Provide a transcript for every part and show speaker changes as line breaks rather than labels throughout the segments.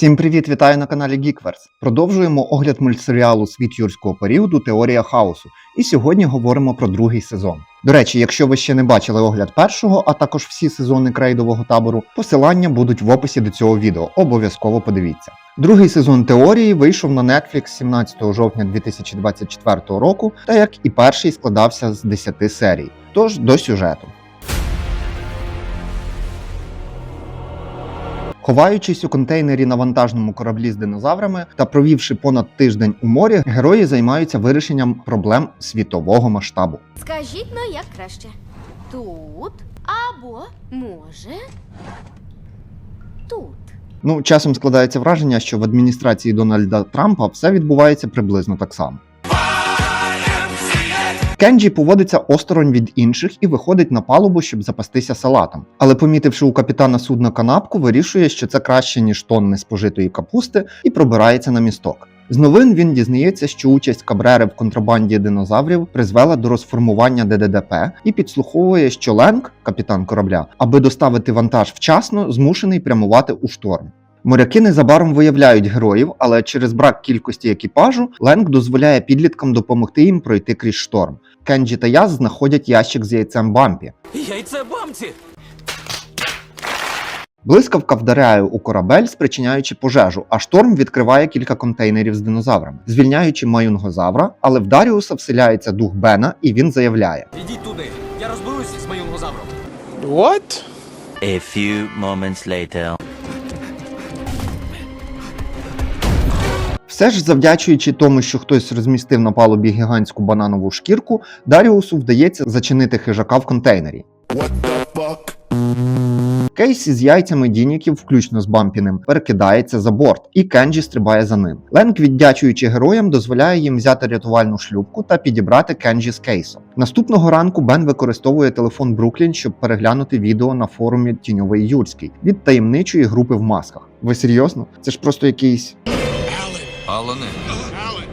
Всім привіт, вітаю на каналі Geekverse. Продовжуємо огляд мультсеріалу Світ юрського періоду Теорія хаосу. І сьогодні говоримо про другий сезон. До речі, якщо ви ще не бачили огляд першого, а також всі сезони крейдового табору, посилання будуть в описі до цього відео. Обов'язково подивіться. Другий сезон теорії вийшов на Netflix 17 жовтня 2024 року, та як і перший складався з 10 серій. Тож до сюжету. Ховаючись у контейнері на вантажному кораблі з динозаврами та провівши понад тиждень у морі, герої займаються вирішенням проблем світового масштабу.
Скажіть ну як краще. Тут або може тут.
Ну, часом складається враження, що в адміністрації Дональда Трампа все відбувається приблизно так само. Кенджі поводиться осторонь від інших і виходить на палубу, щоб запастися салатом. Але, помітивши у капітана судна канапку, вирішує, що це краще ніж тонни спожитої капусти, і пробирається на місток. З новин він дізнається, що участь Кабрери в контрабанді динозаврів призвела до розформування ДДДП і підслуховує, що Ленк, капітан корабля, аби доставити вантаж вчасно, змушений прямувати у шторм. Моряки незабаром виявляють героїв, але через брак кількості екіпажу Ленк дозволяє підліткам допомогти їм пройти крізь шторм. Кенджі та Яз знаходять ящик з яйцем Бампі.
Яйце бамці!
Блискавка вдаряє у корабель, спричиняючи пожежу, а шторм відкриває кілька контейнерів з динозаврами, звільняючи маюнгозавра, але в Даріуса вселяється дух Бена, і він заявляє:
Ідіть туди. Я розберусь з маюнгозавром.
What?
A few moments later.
Все ж завдячуючи тому, що хтось розмістив на палубі гігантську бананову шкірку, Даріусу вдається зачинити хижака в контейнері.
What the fuck?
Кейс із яйцями дініків, включно з Бампіним, перекидається за борт, і Кенджі стрибає за ним. Ленк, віддячуючи героям, дозволяє їм взяти рятувальну шлюпку та підібрати Кенджі з кейсом. Наступного ранку Бен використовує телефон Бруклін, щоб переглянути відео на форумі Тіньовий Юрський від таємничої групи в масках. Ви серйозно? Це ж просто якийсь.
Алане.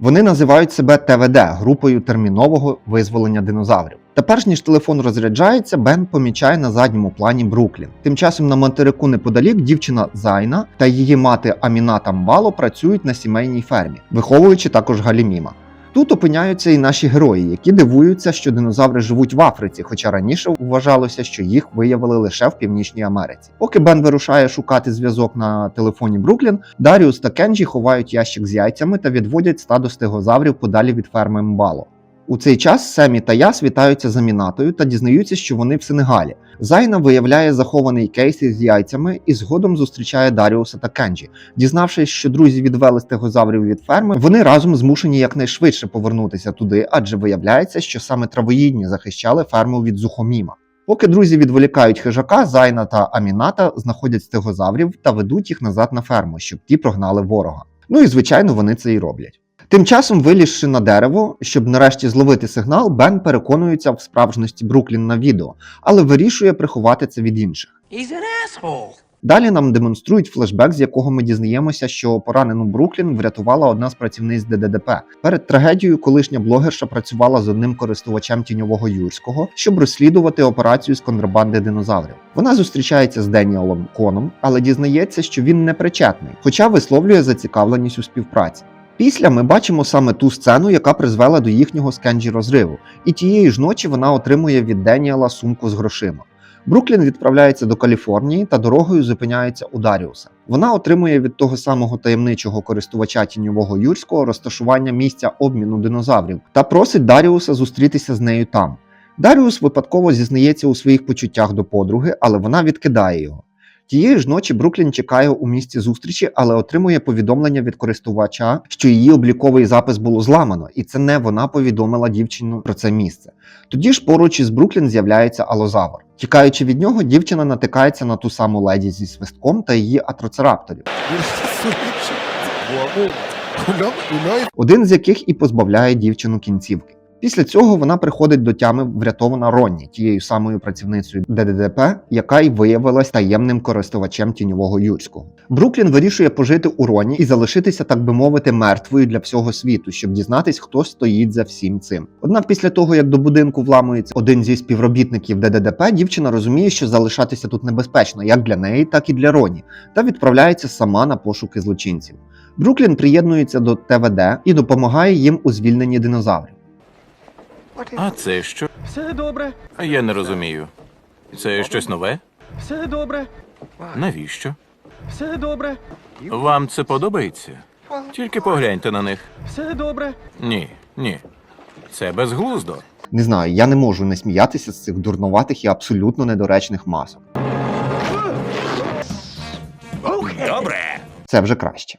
Вони називають себе ТВД групою термінового визволення динозаврів. Та перш ніж телефон розряджається, Бен помічає на задньому плані Бруклін. Тим часом на материку неподалік дівчина Зайна та її мати Аміна Тамбало працюють на сімейній фермі, виховуючи також Галіміма. Тут опиняються і наші герої, які дивуються, що динозаври живуть в Африці, хоча раніше вважалося, що їх виявили лише в Північній Америці. Поки Бен вирушає шукати зв'язок на телефоні Бруклін, Даріус та Кенджі ховають ящик з яйцями та відводять стадо стегозаврів подалі від ферми Мбало. У цей час Семі та Яс вітаються з Амінатою та дізнаються, що вони в Сенегалі. Зайна виявляє захований кейс із яйцями і згодом зустрічає Даріуса та Кенджі. Дізнавшись, що друзі відвели стегозаврів від ферми, вони разом змушені якнайшвидше повернутися туди, адже виявляється, що саме травоїдні захищали ферму від зухоміма. Поки друзі відволікають хижака, Зайна та Аміната знаходять стегозаврів та ведуть їх назад на ферму, щоб ті прогнали ворога. Ну і звичайно, вони це і роблять. Тим часом, вилізши на дерево, щоб нарешті зловити сигнал, Бен переконується в справжності Бруклін на відео, але вирішує приховати це від інших.
He's an asshole.
Далі нам демонструють флешбек, з якого ми дізнаємося, що поранену Бруклін врятувала одна з працівниць ДДДП. Перед трагедією колишня блогерша працювала з одним користувачем тіньового юрського, щоб розслідувати операцію з контрабанди динозаврів. Вона зустрічається з Деніелом Коном, але дізнається, що він не причетний, хоча висловлює зацікавленість у співпраці. Після ми бачимо саме ту сцену, яка призвела до їхнього з Кенджі розриву, і тієї ж ночі вона отримує від Деніела сумку з грошима. Бруклін відправляється до Каліфорнії та дорогою зупиняється у Даріуса. Вона отримує від того самого таємничого користувача тіньового юрського розташування місця обміну динозаврів та просить Даріуса зустрітися з нею там. Даріус випадково зізнається у своїх почуттях до подруги, але вона відкидає його. Тієї ж ночі Бруклін чекає у місці зустрічі, але отримує повідомлення від користувача, що її обліковий запис було зламано, і це не вона повідомила дівчину про це місце. Тоді ж поруч із Бруклін з'являється алозавр. Тікаючи від нього, дівчина натикається на ту саму леді зі свистком та її атроцерапторів,
know,
один з яких і позбавляє дівчину кінцівки. Після цього вона приходить до тями врятована Ронні, тією самою працівницею ДДДП, яка й виявилась таємним користувачем тіньового юрського. Бруклін вирішує пожити у Ронні і залишитися, так би мовити, мертвою для всього світу, щоб дізнатись, хто стоїть за всім цим. Однак, після того як до будинку вламується один зі співробітників ДДДП, дівчина розуміє, що залишатися тут небезпечно як для неї, так і для Роні, та відправляється сама на пошуки злочинців. Бруклін приєднується до ТВД і допомагає їм у звільненні динозаврів.
А це що?
Все добре,
Я не розумію. Це щось нове?
все добре,
Навіщо?
все добре,
Вам це подобається? Тільки погляньте на них.
все добре.
Ні, ні. Це безглуздо.
Не знаю, я не можу не сміятися з цих дурноватих і абсолютно недоречних масок.
Добре.
Це вже краще.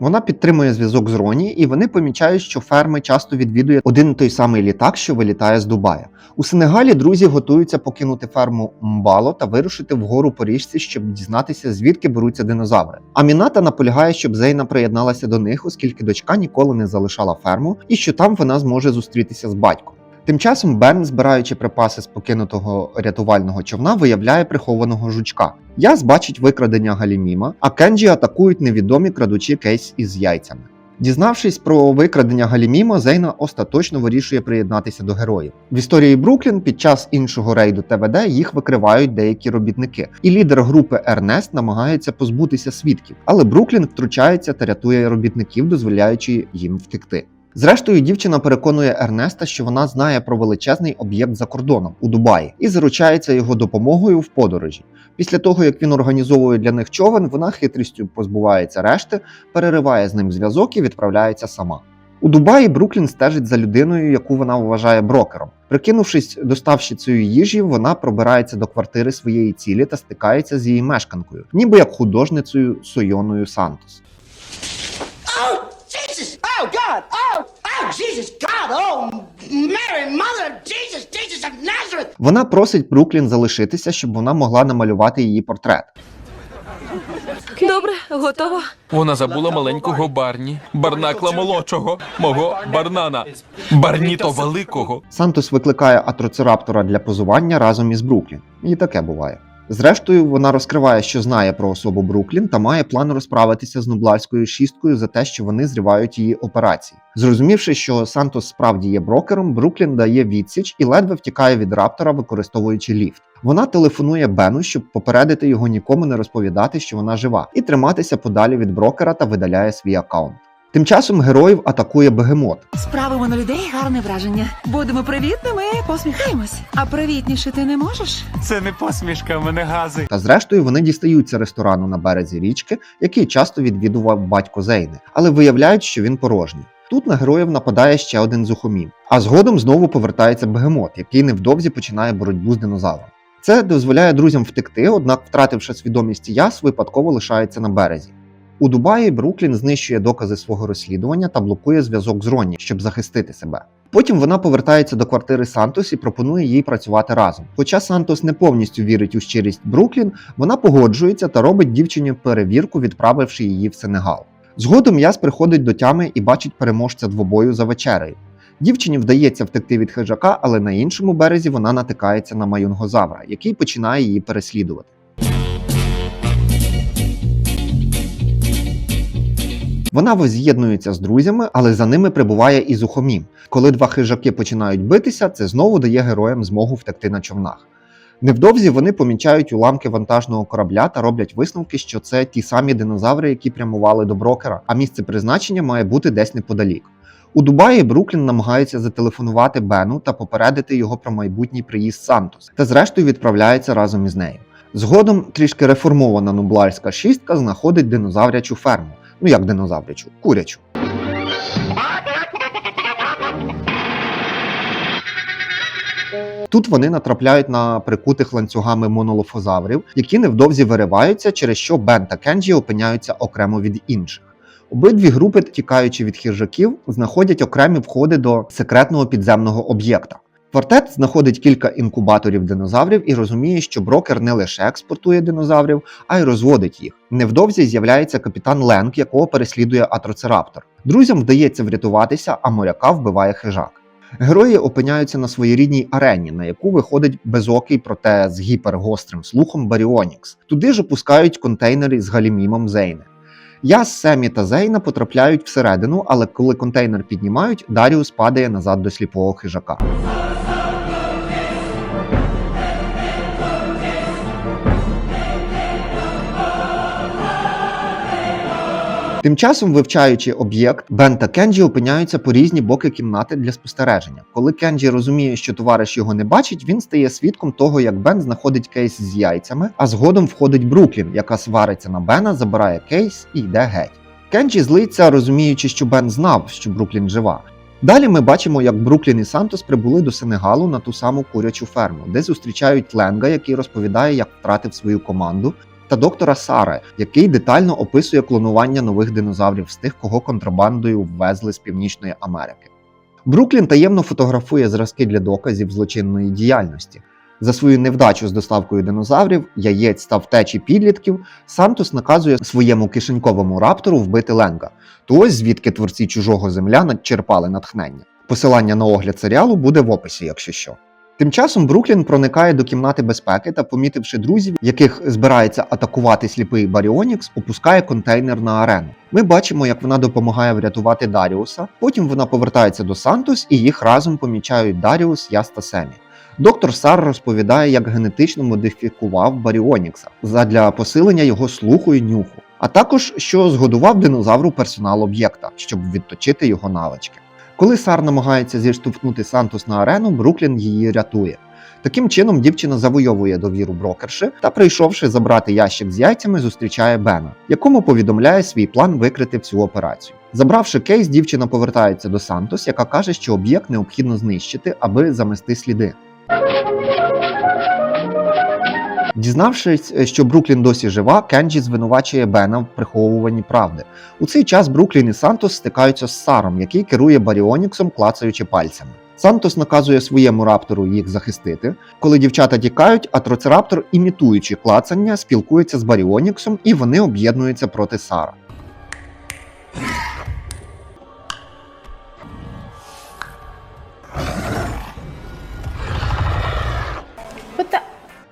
Вона підтримує зв'язок з Роні, і вони помічають, що ферми часто відвідує один і той самий літак, що вилітає з Дубая. У Сенегалі друзі готуються покинути ферму Мбало та вирушити вгору по річці, щоб дізнатися, звідки беруться динозаври. Аміната наполягає, щоб Зейна приєдналася до них, оскільки дочка ніколи не залишала ферму, і що там вона зможе зустрітися з батьком. Тим часом Бен, збираючи припаси з покинутого рятувального човна, виявляє прихованого жучка. Яс бачить викрадення Галіміма, а Кенджі атакують невідомі крадучі кейс із яйцями. Дізнавшись про викрадення Галіміма, Зейна остаточно вирішує приєднатися до героїв. В історії Бруклін під час іншого рейду ТВД їх викривають деякі робітники, і лідер групи Ернест намагається позбутися свідків, але Бруклін втручається та рятує робітників, дозволяючи їм втекти. Зрештою, дівчина переконує Ернеста, що вона знає про величезний об'єкт за кордоном у Дубаї і заручається його допомогою в подорожі. Після того, як він організовує для них човен, вона хитрістю позбувається решти, перериває з ним зв'язок і відправляється сама. У Дубаї Бруклін стежить за людиною, яку вона вважає брокером. Прикинувшись доставщицею їжі, вона пробирається до квартири своєї цілі та стикається з її мешканкою, ніби як художницею Сойоною Сантос.
Oh, Jesus! Oh, God! Oh, oh, Jesus! God! Oh, Mary, Mother of Jesus! Jesus of Nazareth!
Вона просить Бруклін залишитися, щоб вона могла намалювати її портрет.
Добре, готово.
Вона забула маленького Барні, Барнакла молодшого, мого Барнана, Барніто великого.
Сантос викликає атроцераптора для позування разом із Бруклін. І таке буває. Зрештою, вона розкриває, що знає про особу Бруклін та має план розправитися з нубларською шісткою за те, що вони зривають її операції. Зрозумівши, що Сантос справді є брокером, Бруклін дає відсіч і ледве втікає від раптора, використовуючи ліфт. Вона телефонує Бену, щоб попередити його нікому не розповідати, що вона жива, і триматися подалі від брокера та видаляє свій аккаунт. Тим часом героїв атакує бегемот.
Справимо на людей гарне враження. Будемо привітними, посміхаємось. А привітніше ти не можеш?
Це не посмішка, в мене гази.
Та зрештою вони дістаються ресторану на березі річки, який часто відвідував батько Зейни, але виявляють, що він порожній. Тут на героїв нападає ще один зухомін, а згодом знову повертається бегемот, який невдовзі починає боротьбу з динозавром. Це дозволяє друзям втекти, однак, втративши свідомість яс, випадково лишається на березі. У Дубаї Бруклін знищує докази свого розслідування та блокує зв'язок з Ронні, щоб захистити себе. Потім вона повертається до квартири Сантос і пропонує їй працювати разом. Хоча Сантос не повністю вірить у щирість Бруклін, вона погоджується та робить дівчині перевірку, відправивши її в Сенегал. Згодом Яс приходить до тями і бачить переможця двобою за вечерею. Дівчині вдається втекти від хижака, але на іншому березі вона натикається на маюнгозавра, який починає її переслідувати. Вона воз'єднується з друзями, але за ними прибуває і Зухомім. Коли два хижаки починають битися, це знову дає героям змогу втекти на човнах. Невдовзі вони помічають уламки вантажного корабля та роблять висновки, що це ті самі динозаври, які прямували до брокера, а місце призначення має бути десь неподалік. У Дубаї Бруклін намагається зателефонувати Бену та попередити його про майбутній приїзд Сантос, та зрештою відправляється разом із нею. Згодом трішки реформована нубларська шістка знаходить динозаврячу ферму. Ну як динозаврячу, курячу. Тут вони натрапляють на прикутих ланцюгами монолофозаврів, які невдовзі вириваються, через що Бен та Кенджі опиняються окремо від інших. Обидві групи, тікаючи від хижаків, знаходять окремі входи до секретного підземного об'єкта. Квартет знаходить кілька інкубаторів динозаврів і розуміє, що брокер не лише експортує динозаврів, а й розводить їх. Невдовзі з'являється капітан Ленк, якого переслідує атроцераптор. Друзям вдається врятуватися, а моряка вбиває хижак. Герої опиняються на своєрідній арені, на яку виходить безокий, проте з гіпергострим слухом Баріонікс. Туди ж опускають контейнери з галімімом Зейни. Я, Семі та Зейна потрапляють всередину, але коли контейнер піднімають, Даріус падає назад до сліпого хижака. Тим часом, вивчаючи об'єкт, Бен та Кенджі опиняються по різні боки кімнати для спостереження. Коли Кенджі розуміє, що товариш його не бачить, він стає свідком того, як Бен знаходить кейс з яйцями, а згодом входить Бруклін, яка свариться на Бена, забирає кейс і йде геть. Кенджі злиться, розуміючи, що Бен знав, що Бруклін жива. Далі ми бачимо, як Бруклін і Сантос прибули до Сенегалу на ту саму курячу ферму, де зустрічають Ленга, який розповідає, як втратив свою команду, та доктора Сара, який детально описує клонування нових динозаврів з тих, кого контрабандою ввезли з Північної Америки. Бруклін таємно фотографує зразки для доказів злочинної діяльності. За свою невдачу з доставкою динозаврів, яєць та втечі підлітків, Сантос наказує своєму кишеньковому раптору вбити Ленга. То ось звідки творці чужого земля надчерпали натхнення. Посилання на огляд серіалу буде в описі, якщо що. Тим часом Бруклін проникає до кімнати безпеки та, помітивши друзів, яких збирається атакувати сліпий Баріонікс, опускає контейнер на арену. Ми бачимо, як вона допомагає врятувати Даріуса. Потім вона повертається до Сантос і їх разом помічають Даріус, Яс та Семі. Доктор Сар розповідає, як генетично модифікував Баріонікса задля посилення його слуху і нюху, а також що згодував динозавру персонал об'єкта, щоб відточити його навички. Коли Сар намагається зіштовхнути Сантос на арену, Бруклін її рятує. Таким чином, дівчина завойовує довіру брокерши та, прийшовши забрати ящик з яйцями, зустрічає Бена, якому повідомляє свій план викрити всю операцію. Забравши кейс, дівчина повертається до Сантос, яка каже, що об'єкт необхідно знищити, аби замести сліди. Дізнавшись, що Бруклін досі жива, Кенджі звинувачує Бена в приховуванні правди. У цей час Бруклін і Сантос стикаються з Саром, який керує Баріоніксом, клацаючи пальцями. Сантос наказує своєму раптору їх захистити. Коли дівчата тікають, атроцераптор, імітуючи клацання, спілкується з Баріоніксом і вони об'єднуються проти Сара.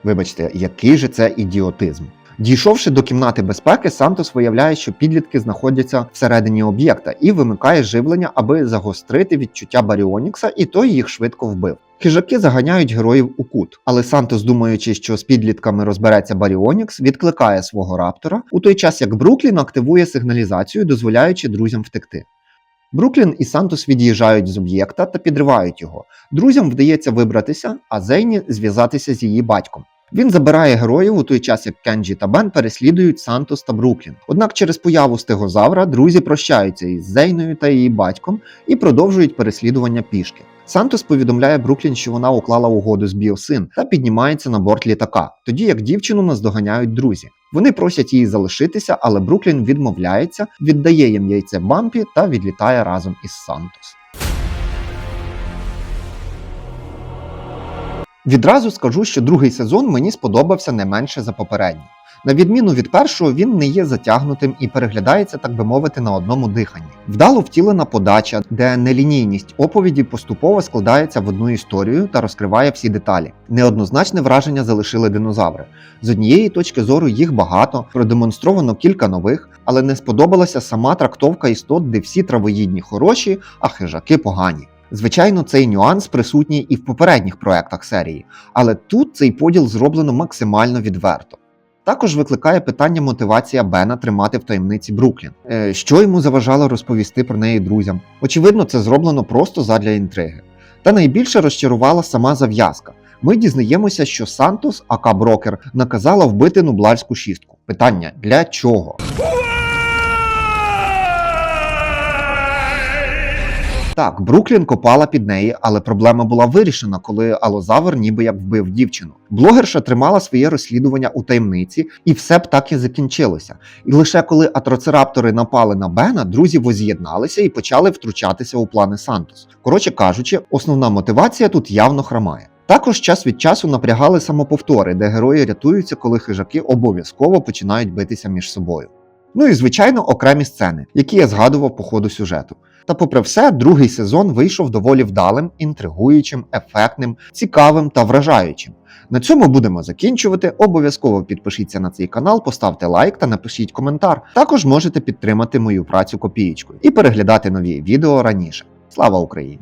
Вибачте, який же це ідіотизм. Дійшовши до кімнати безпеки, Сантос виявляє, що підлітки знаходяться всередині об'єкта і вимикає живлення, аби загострити відчуття Баріонікса, і той їх швидко вбив. Хижаки заганяють героїв у кут, але Сантос, думаючи, що з підлітками розбереться Баріонікс, відкликає свого раптора, у той час як Бруклін активує сигналізацію, дозволяючи друзям втекти. Бруклін і Сантос від'їжджають з об'єкта та підривають його. Друзям вдається вибратися, а Зейні зв'язатися з її батьком. Він забирає героїв у той час, як Кенджі та Бен переслідують Сантос та Бруклін. Однак через появу стегозавра друзі прощаються із Зейною та її батьком і продовжують переслідування пішки. Сантос повідомляє Бруклін, що вона уклала угоду з Біосин та піднімається на борт літака, тоді як дівчину наздоганяють друзі. Вони просять її залишитися, але Бруклін відмовляється, віддає їм яйце Бампі та відлітає разом із Сантос. Відразу скажу, що другий сезон мені сподобався не менше за попередній. На відміну від першого, він не є затягнутим і переглядається, так би мовити, на одному диханні. Вдало втілена подача, де нелінійність оповіді поступово складається в одну історію та розкриває всі деталі. Неоднозначне враження залишили динозаври. З однієї точки зору їх багато, продемонстровано кілька нових, але не сподобалася сама трактовка істот, де всі травоїдні хороші, а хижаки погані. Звичайно, цей нюанс присутній і в попередніх проектах серії, але тут цей поділ зроблено максимально відверто. Також викликає питання мотивація Бена тримати в таємниці Бруклін. Е, що йому заважало розповісти про неї друзям? Очевидно, це зроблено просто задля інтриги. Та найбільше розчарувала сама зав'язка. Ми дізнаємося, що Сантос, ака Брокер, наказала вбити нубларську шістку. Питання для чого? Так, Бруклін копала під неї, але проблема була вирішена, коли Алозавр ніби як вбив дівчину. Блогерша тримала своє розслідування у таємниці, і все б так і закінчилося. І лише коли атроцераптори напали на Бена, друзі воз'єдналися і почали втручатися у плани Сантос. Коротше кажучи, основна мотивація тут явно хромає. Також час від часу напрягали самоповтори, де герої рятуються, коли хижаки обов'язково починають битися між собою. Ну і звичайно окремі сцени, які я згадував по ходу сюжету. Та попри все, другий сезон вийшов доволі вдалим, інтригуючим, ефектним, цікавим та вражаючим. На цьому будемо закінчувати. Обов'язково підпишіться на цей канал, поставте лайк та напишіть коментар. Також можете підтримати мою працю копієчкою і переглядати нові відео раніше. Слава Україні!